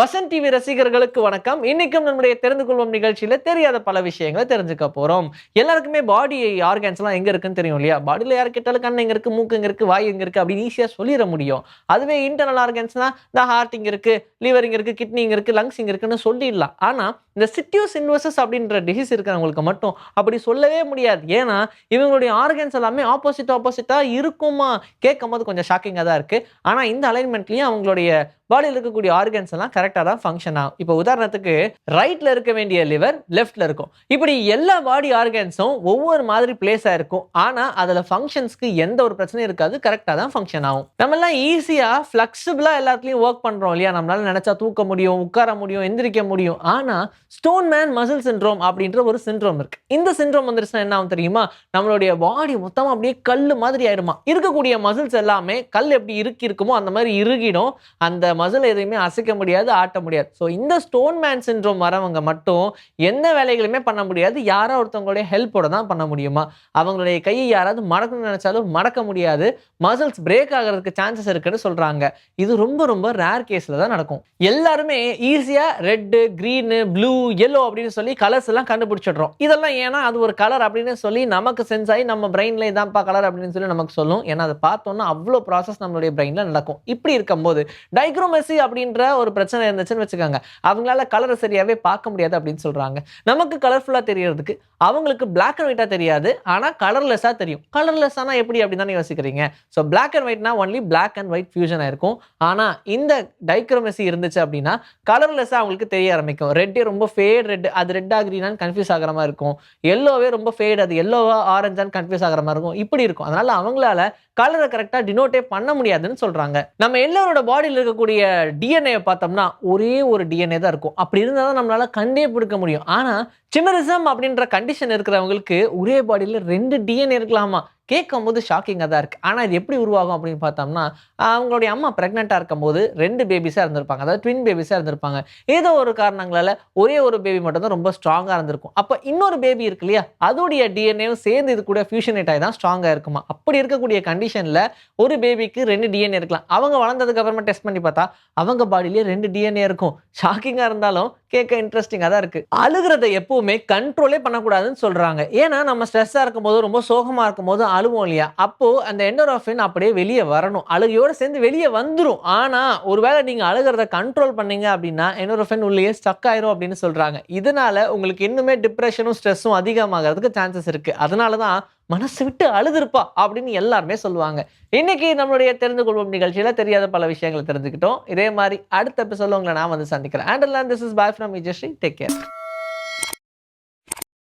Vasanth TV ரசிகர்களுக்கு வணக்கம். இன்னைக்கும் நம்முடைய தெரிந்து கொள்வோம் நிகழ்ச்சியில தெரியாத பல விஷயங்களை தெரிஞ்சுக்க போறோம். எல்லாருக்குமே பாடி ஆர்கன்ஸ் எல்லாம் எங்க இருக்குன்னு தெரியும் இல்லையா? பாடியில யார் கேட்டாலும் கண் எங்க இருக்கு மூக்கு எங்க இருக்கு வாய் எங்க இருக்கு அப்படின்னு ஈஸியா சொல்லிட முடியும். அதுவே இன்டர்னல் ஆர்கன்ஸ்னா இந்த ஹார்ட் இங்க இருக்கு லிவர் இங்க இருக்கு கிட்னி இங்க இருக்கு லங்ஸ் இங்க இருக்குன்னு சொல்லிடலாம். ஆனா இந்த சிட்டியூஸ் இன்வர்சஸ் அப்படின்ற டிசீஸ் இருக்கிறவங்களுக்கு மட்டும் அப்படி சொல்லவே முடியாது. ஏன்னா இவங்களுடைய ஆர்கன்ஸ் எல்லாமே ஆப்போசிட் ஆப்போசிட்டா இருக்குமா? கேட்கும் போது கொஞ்சம் ஷாக்கிங்காக தான் இருக்கு. ஆனா இந்த அலைன்மெண்ட்லயும் அவங்களுடைய பாடியில் இருக்கக்கூடிய ஆர்கன்ஸ் எல்லாம் கரெக்டாக தான் ஃபங்க்ஷன் ஆகும். இப்போ உதாரணத்துக்கு ரைட்டில் இருக்க வேண்டிய லிவர் லெஃப்டில் இருக்கும். இப்படி எல்லா பாடி ஆர்கன்ஸும் ஒவ்வொரு மாதிரி பிளேஸாக இருக்கும். ஆனால் அதில் ஃபங்க்ஷன்ஸ்க்கு எந்த ஒரு பிரச்சனையும் இருக்காது. கரெக்டாக தான் ஃபங்க்ஷன் ஆகும். நம்மளாம் ஈஸியாக ஃப்ளெக்சிபிளாக எல்லாத்துலேயும் ஒர்க் பண்ணுறோம் இல்லையா? நம்மளால நினச்சா தூக்க முடியும் உட்கார முடியும் எந்திரிக்க முடியும். ஆனால் ஸ்டோன் மேன் மசில் சிண்ட்ரோம் அப்படின்ற ஒரு சிண்ட்ரோம் இருக்கு. இந்த சிண்ட்ரோம் வந்துருச்சுன்னா என்ன ஆகும் தெரியுமா? நம்மளுடைய பாடி மொத்தமாக அப்படியே கல் மாதிரி ஆயிடுமா இருக்கக்கூடிய மசில்ஸ் எல்லாமே கல் எப்படி இறுக்கி இருக்குமோ அந்த மாதிரி இறுகிடும். அந்த மசில் எதையுமே அசைக்க முடியாது ஆட்ட முடியாது. ஸோ இந்த ஸ்டோன் மேன் சின்ரோம் வரவங்க மட்டும் எந்த வேலைகளுமே பண்ண முடியாது. யாரோ ஒருத்தவங்களுடைய ஹெல்ப்போட தான் பண்ண முடியுமா? அவங்களுடைய கையை யாராவது மடக்கணும்னு நினைச்சாலும் மடக்க முடியாது. மசில்ஸ் பிரேக் ஆகிறதுக்கு சான்சஸ் இருக்குன்னு சொல்கிறாங்க இது ரொம்ப ரொம்ப ரேர் கேஸில் தான் நடக்கும். எல்லாருமே ஈஸியாக ரெட்டு க்ரீனு ப்ளூ எல்லோ அப்படின்னு சொல்லி கலர்ஸ் எல்லாம் கண்டுபிடிச்சிடுறோம். இதெல்லாம் ஏன்னா அது ஒரு கலர் அப்படின்னு சொல்லி நமக்கு சென்ஸ் ஆகி நம்ம பிரெயினில் இதான்ப்பா கலர் அப்படின்னு சொல்லி நமக்கு சொல்லும். ஏன்னா அதை பார்த்தோன்னா அவ்வளோ ப்ராசஸ் நம்மளுடைய பிரெயினில் நடக்கும். இப்படி இருக்கும்போது டைக்ரோமெசி அப்படின்ற ஒரு பிரச்சனை இருந்துச்சுன்னு வச்சுக்கோங்க. அவங்களால கலரை சரியாகவே பார்க்க முடியாது அப்படின்னு சொல்றாங்க. நமக்கு கலர்ஃபுல்லாக தெரியறதுக்கு அவங்களுக்கு பிளாக் அண்ட் ஒயிட்டாக தெரியாது. ஆனால் கலர்லெஸ்ஸாக தெரியும். கலர்லெஸ் ஆனால் எப்படி அப்படின்னு தானே யோசிக்கிறீங்க. So black and ஒயிட்னா only black and white fusion ஆயிருக்கும். ஆனால் இந்த டைக்ரோமெசி இருந்துச்சு அப்படின்னா கலர்லெஸ்ஸாக அவங்களுக்கு தெரிய ஆரம்பிக்கும். ரெட்டே ரொம்ப ஃபேட் ரெட் அது ரெட்டாக க்ரீனான்னு கன்ஃபியூஸ் ஆகிற மாதிரி இருக்கும். எல்லோவே ரொம்ப ஃபேட் அது எல்லோவா ஆரஞ்சான்னு கன்ஃபியூஸ் ஆகிற மாதிரி இருக்கும். இப்படி இருக்கும். அதனால அவங்களால கலரை கரெக்டாக டினோட்டே பண்ண முடியாதுன்னு சொல்றாங்க. நம்ம எல்லோரோட பாடியில் இருக்கக்கூடிய டிஎன்ஏ பார்த்தோம்னா ஒரே ஒரு டிஎன்ஏ தான் இருக்கும். அப்படி இருந்தால் தான் நம்மளால கண்டே பிடிக்க முடியும். ஆனால் சிமரிசம் அப்படின்ற கண்டிஷன் இருக்கிறவங்களுக்கு ஒரே பாடியில் ரெண்டு டிஎன்ஏ இருக்கலாமா? கேட்கும் போது ஷாக்கிங்காக தான் இருக்குது ஆனால் இது எப்படி உருவாகும் அப்படின்னு பார்த்தோம்னா அவங்களுடைய அம்மா ப்ரெக்னெண்ட்டாக இருக்கும்போது ரெண்டு பேபிஸாக இருந்திருப்பாங்க. அதாவது ட்வின் பேபிஸாக இருந்திருப்பாங்க. ஏதோ ஒரு காரணங்களால் ஒரே ஒரு பேபி மட்டும் தான் ரொம்ப ஸ்ட்ராங்காக இருந்திருக்கும். அப்போ இன்னொரு பேபி இருக்கு இல்லையா? அதோடைய டிஎன்ஏவும் சேர்ந்து இது கூட ஃபியூஷனேட் ஆகி தான் ஸ்ட்ராங்காக இருக்குமா? அப்படி இருக்கக்கூடிய கண்டிஷனில் ஒரு பேபிக்கு ரெண்டு டிஎன்ஏ இருக்கலாம். அவங்க வளர்ந்ததுக்கு அப்புறமா டெஸ்ட் பண்ணி பார்த்தா அவங்க பாடியிலே ரெண்டு டிஎன்ஏ இருக்கும். ஷாக்கிங்காக இருந்தாலும் கேட்க இன்ட்ரெஸ்டிங்காக தான் இருக்குது அழுகிறத எப்பவுமே கண்ட்ரோலே பண்ணக்கூடாதுன்னு சொல்கிறாங்க ஏன்னா நம்ம ஸ்ட்ரெஸ்ஸாக இருக்கும்போது ரொம்ப சோகமாக இருக்கும்போது அழுவோம் இல்லையா? அப்போது அந்த எண்டோராஃபின் அப்படியே வெளியே வரணும். அழுகையோடு சேர்ந்து வெளியே வந்துடும் ஆனால் ஒருவேளை நீங்கள் அழுகிறத கண்ட்ரோல் பண்ணீங்க அப்படின்னா எண்டோராஃபின் உள்ளேயே ஸ்டக் ஆயிரும் அப்படின்னு சொல்கிறாங்க இதனால உங்களுக்கு இன்னுமே டிப்ரெஷனும் ஸ்ட்ரெஸ்ஸும் அதிகமாகிறதுக்கு சான்சஸ் இருக்குது அதனால தான் மனசு விட்டு அழுதுருப்பா அப்படின்னு எல்லாருமே சொல்லுவாங்க. இன்னைக்கு நம்மளுடைய தெரிந்து கொள்வோம் நிகழ்ச்சியில் தெரியாத பல விஷயங்களை தெரிஞ்சுக்கிட்டோம். இதே மாதிரி அடுத்த எபிசோட உங்களை நான் வந்து சந்திக்கிறேன். And this is bye from Vijayashree take care